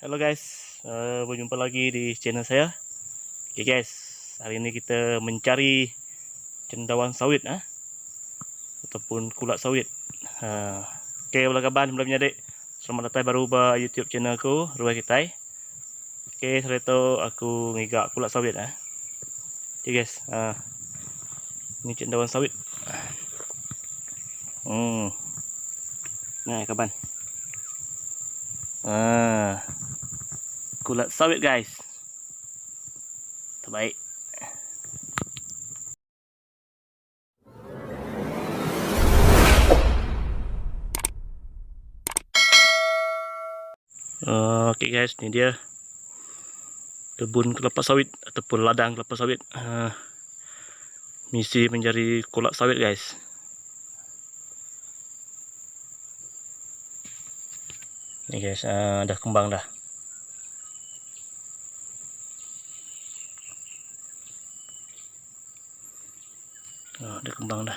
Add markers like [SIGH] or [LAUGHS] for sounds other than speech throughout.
Hello guys, uh, berjumpa lagi di channel saya. Okay guys, hari ini kita mencari cendawan sawit ah, ataupun kulat sawit. Uh, okay, apa khabar mula penyadik? Selamat datang baru ba YouTube channel aku, Ruai Kitai. Okay, saya tahu aku ngigak kulat sawit ah. Okay guys, uh, ini cendawan sawit. Hmm. Nah, kapan? Ah kulat sawit guys. Terbaik. Uh, ok guys. Ni dia. Kebun kelapa sawit ataupun ladang kelapa sawit. Uh, misi mencari kulat sawit guys. Ni guys. Uh, dah kembang dah ada kembang dah.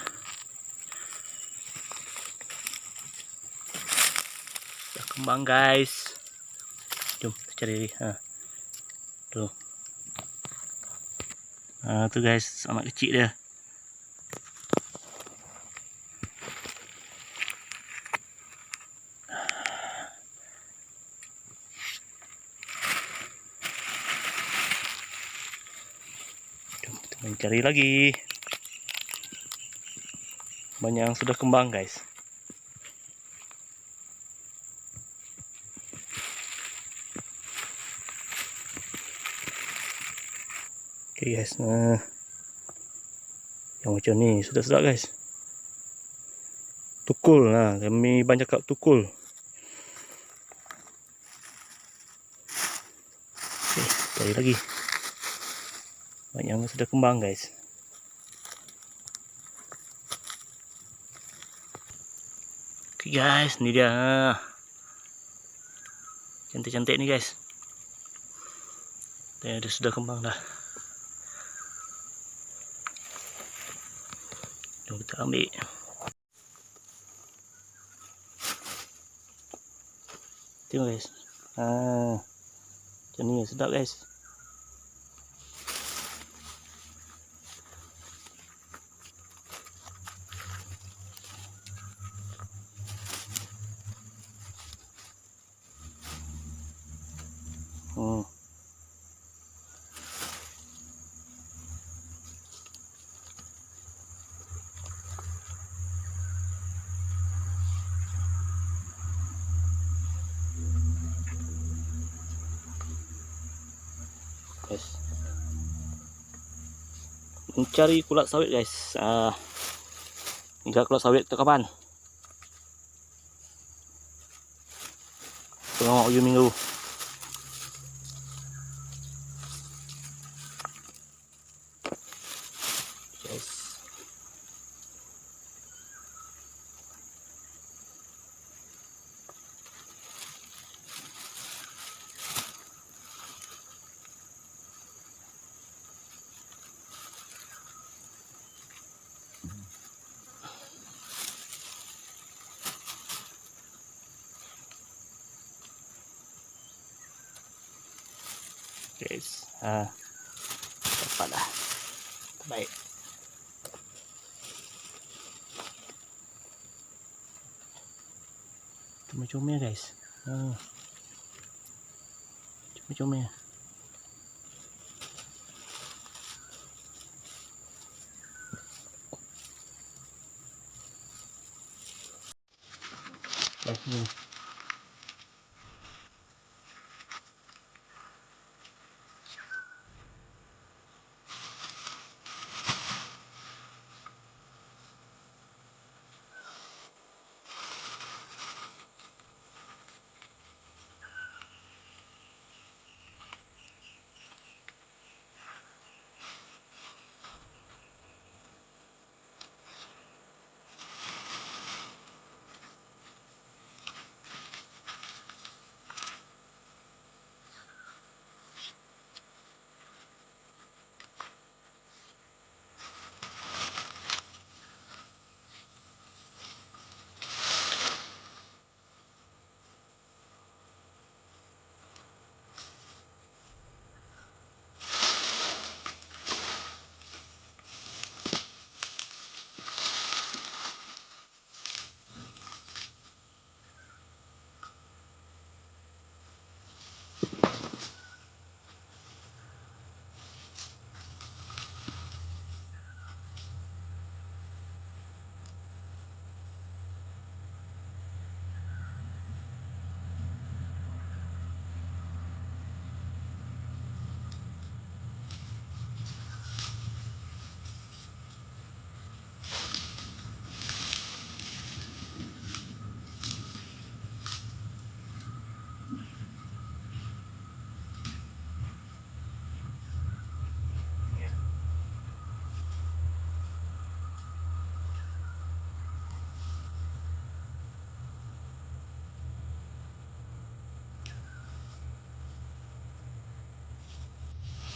Dah kembang guys. Jom cari ha. Tu. Ha tu guys, amat kecil dia. Mencari lagi banyak yang sudah kembang guys. Ok guys nah. Yang macam ni sudah sedap guys. Tukul lah kami banyak kat tukul. Ok cari lagi. Banyak yang sudah kembang guys Okay guys, ni dia. Cantik-cantik ni guys. Dia, dia sudah kembang dah. Jom kita ambil. Tengok guys. Ha. Macam ni sedap guys. Guys. Mencari kulat sawit guys. Ah. Uh, Hingga kulat sawit tu kapan? Tengok ujung minggu. Guys. Ha dapat dah terbaik cuma-cuma guys. Ha cuma-cuma Baik ni.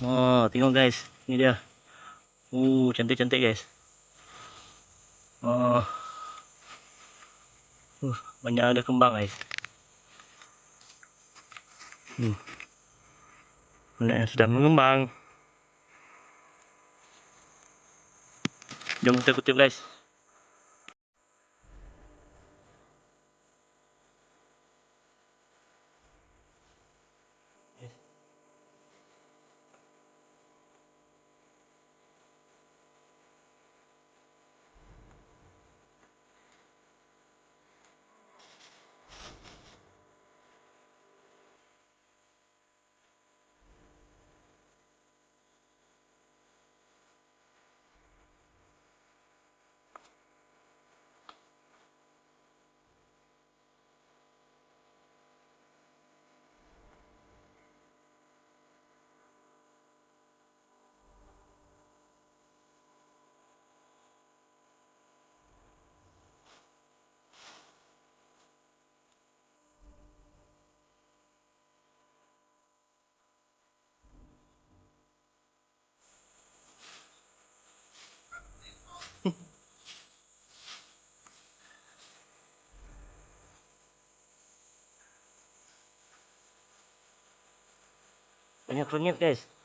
Oh, tengok guys. Ni dia. Uh, cantik-cantik guys. Oh. Uh, banyak ada kembang guys. Hmm. Banyak yang sudah mengembang. Jom kita kutip guys. Guys. Guys.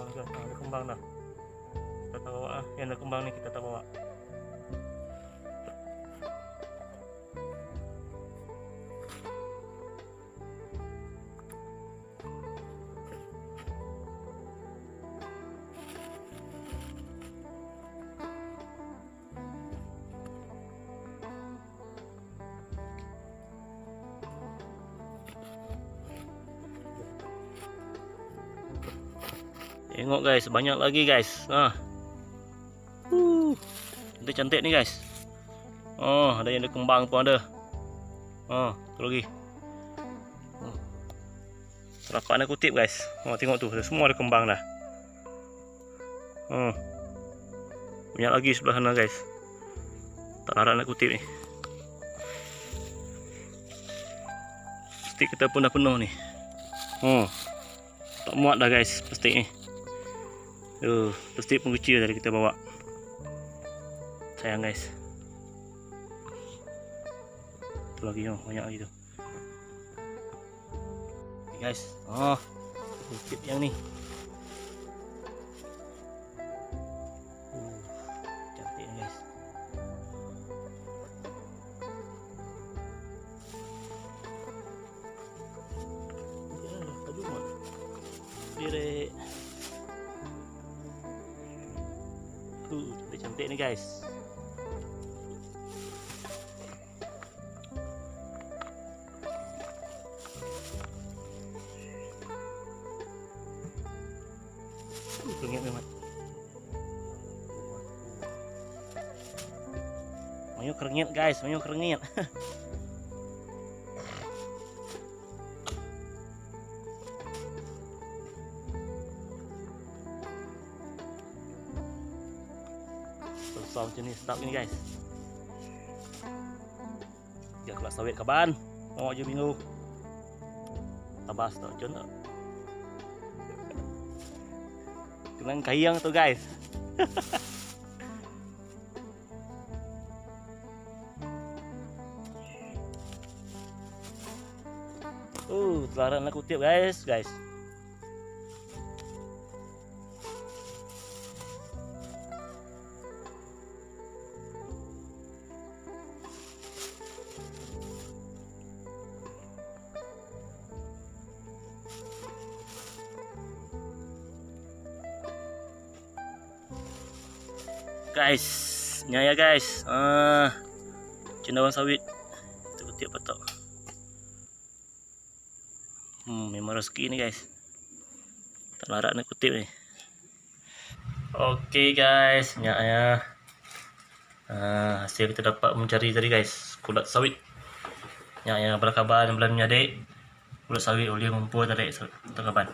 Ah, dah, ah, ada kembang dah. Kita tak bawa ah. Yang ada kembang ni kita tak bawa. Tengok guys, banyak lagi guys. Ha. Uh. Cantik-cantik ni guys. Oh, ada yang ada kembang pun ada. Oh, tu lagi. Rapat nak kutip guys. Oh, tengok tu, semua ada kembang dah. Oh. Banyak lagi sebelah sana guys. Tak harap nak kutip ni. Plastik kita pun dah penuh ni. Oh. Tak muat dah guys plastik ni. Tu, plastik pun kecil tadi kita bawa. Sayang guys. Tu lagi oh, banyak lagi tu. Guys. Oh. Kutip yang ni. Ni guys. Keringit memang. Mayu keringit guys, mayu keringit. [LAUGHS] Susah macam ni sedap ni guys. Ya kelak sawit kaban. Tengok je minggu. tabas tu, Jun tu. Tulang kayang tu guys. Uh, [LAUGHS] telaran lah kutip guys, guys. Guys, nyaya guys. Ah, cendawan sawit. Kutip patok. Hmm, memang rezeki ni guys. Tak larat nak kutip ni. Okey guys, nyaya. Ah, hasil kita dapat mencari tadi guys, kulat sawit. Nyaya berkabar bulan menyadik. Kulat sawit oleh mempunyai tarik terkaban.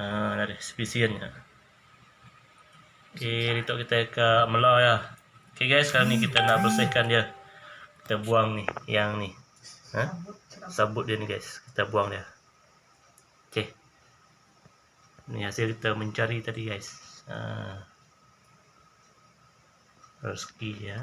Ah, ada spesiesnya. Okey, itu kita ke Mela ya. Okey guys, sekarang ni kita nak bersihkan dia. Kita buang ni, yang ni. Ha? Sabut dia ni guys. Kita buang dia. Okey. Ni hasil kita mencari tadi guys. Ha. Rezeki ya.